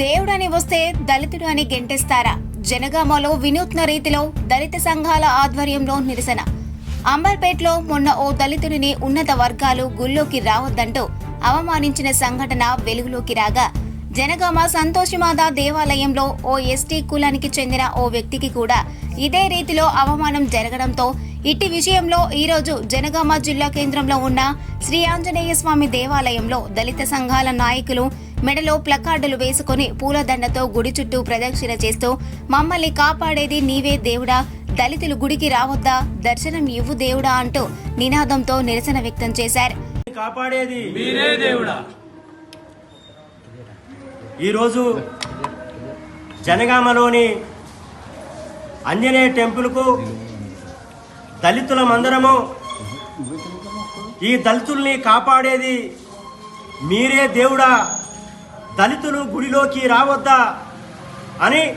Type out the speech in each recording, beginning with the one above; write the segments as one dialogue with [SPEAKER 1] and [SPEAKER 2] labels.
[SPEAKER 1] దేవుడని వస్తే దళితుడు అని గెంటేస్తారా? జనగామలో వినూత్న రీతిలో దళిత సంఘాల ఆధ్వర్యంలో నిరసన. అంబర్పేట్లో మొన్న ఓ దళితుడిని ఉన్నత వర్గాలు గుళ్ళోకి రావద్దంటూ అవమానించిన సంఘటన వెలుగులోకి రాగా జనగామ సంతోషమాత దేవాలయంలో ఓ ఎస్టీ కులానికి చెందిన ఓ వ్యక్తికి కూడా ఇదే రీతిలో అవమానం జరగడంతో ఇట్టి విషయంలో ఈరోజు జనగామ జిల్లా కేంద్రంలో ఉన్న శ్రీ ఆంజనేయ స్వామి దేవాలయంలో దళిత సంఘాల నాయకులు మెడలో ప్లకార్డులు వేసుకుని పూలదండతో గుడి చుట్టూ ప్రదక్షిణ చేస్తూ మమ్మల్ని కాపాడేది నీవే దేవుడా. దళితులు గుడికి రావద్దా? దర్శనం ఇవ్వు దేవుడా అంటూ నినాదంతో నిరసన వ్యక్తం చేశారు.
[SPEAKER 2] కాపాడేది
[SPEAKER 3] మీరే దేవుడా.
[SPEAKER 2] ఈరోజు జనగామలోని ఆంజనేయ టెంపుల్కు దళితులమందరము ఈ దళితుల్ని కాపాడేది మీరే దేవుడా. దళితులు గుడిలోకి రావద్దా అని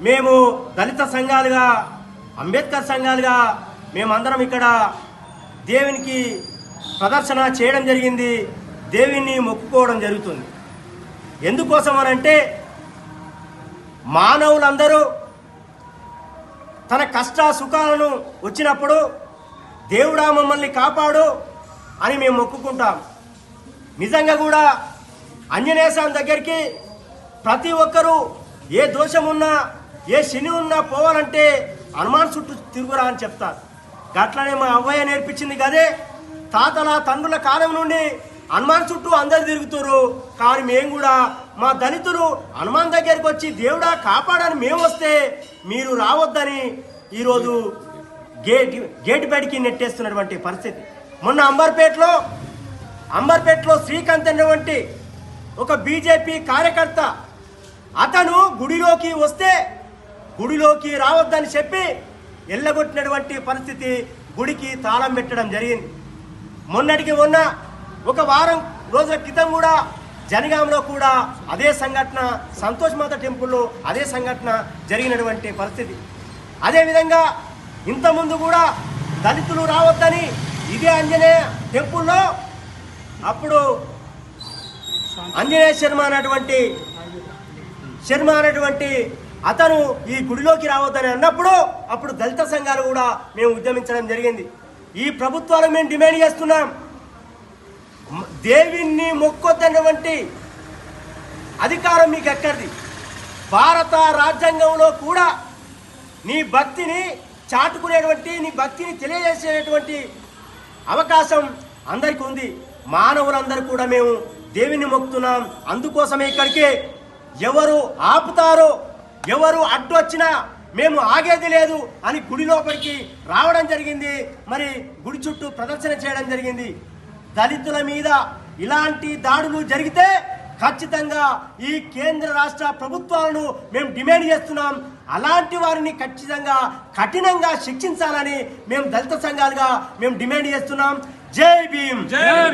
[SPEAKER 2] మేము దళిత సంఘాలుగా అంబేద్కర్ సంఘాలుగా మేమందరం ఇక్కడ దేవునికి ప్రదర్శన చేయడం జరిగింది. దేవుని మొక్కుకోవడం జరుగుతుంది. ఎందుకోసం అనంటే మానవులందరూ తన కష్ట సుఖాలను వచ్చినప్పుడు దేవుడా మమ్మల్ని కాపాడు అని మేము మొక్కుకుంటాం. నిజంగా కూడా ఆంజనేయ స్వామి దగ్గరికి ప్రతి ఒక్కరూ ఏ దోషం ఉన్నా ఏ శని ఉన్నా పోవాలంటే హనుమాన్ చుట్టూ తిరుగురా అని చెప్తారు. గట్లనే మా అవ్వయ్య నేర్పించింది కదే తాతల తండ్రుల కాలం నుండి హనుమాన్ చుట్టూ అందరు తిరుగుతారు కానీ మేము కూడా మా దళితులు హనుమాన్ దగ్గరికి వచ్చి దేవుడా కాపాడని మేము వస్తే మీరు రావద్దని ఈరోజు గేట్ గేట్ బయటికి నెట్టేస్తున్నటువంటి పరిస్థితి. మొన్న అంబర్పేటలో అంబర్పేటలో శ్రీకాంత్ అనేటువంటి ఒక బీజేపీ కార్యకర్త. అతను గుడిలోకి వస్తే గుడిలోకి రావద్దని చెప్పి ఎల్లగొట్టినటువంటి పరిస్థితి గుడికి తాళం పెట్టడం జరిగింది. మొన్నటికి మొన్న ఒక వారం రోజుల క్రితం కూడా జనగాంలో కూడా అదే సంఘటన సంతోష్ మాత టెంపుల్లో అదే సంఘటన జరిగినటువంటి పరిస్థితి. అదేవిధంగా ఇంతకుముందు కూడా దళితులు రావద్దని ఇదే ఆంజనేయ టెంపుల్లో అప్పుడు ఆంజనేయ శర్మ అనేటువంటి శర్మ అనేటువంటి అతను ఈ గుడిలోకి రావద్దని అన్నప్పుడు అప్పుడు దళిత సంఘాలు కూడా మేము ఉద్యమించడం జరిగింది. ఈ ప్రభుత్వాలు మేము డిమాండ్ చేస్తున్నాం. దేవిని మొక్కొద్దన్నటువంటి అధికారం మీకు ఎక్కడిది? భారత రాజ్యాంగంలో కూడా నీ భక్తిని చాటుకునేటువంటి నీ భక్తిని తెలియజేసేటువంటి అవకాశం అందరికీ ఉంది. మానవులందరూ కూడా మేము దేవిని మొక్కుతున్నాం. అందుకోసమే ఇక్కడికి ఎవరు ఆపుతారో ఎవరు అడ్డు వచ్చినా మేము ఆగేది లేదు అని గుడి లోపలికి రావడం జరిగింది. మరి గుడి చుట్టూ ప్రదర్శన చేయడం జరిగింది. దళితుల మీద ఇలాంటి దాడులు జరిగితే ఖచ్చితంగా ఈ కేంద్ర రాష్ట్ర ప్రభుత్వాలను మేము డిమాండ్ చేస్తున్నాం. అలాంటి వారిని ఖచ్చితంగా కఠినంగా శిక్షించాలని మేము దళిత సంఘాలుగా మేము డిమాండ్ చేస్తున్నాం. జై భీమ్!
[SPEAKER 3] జై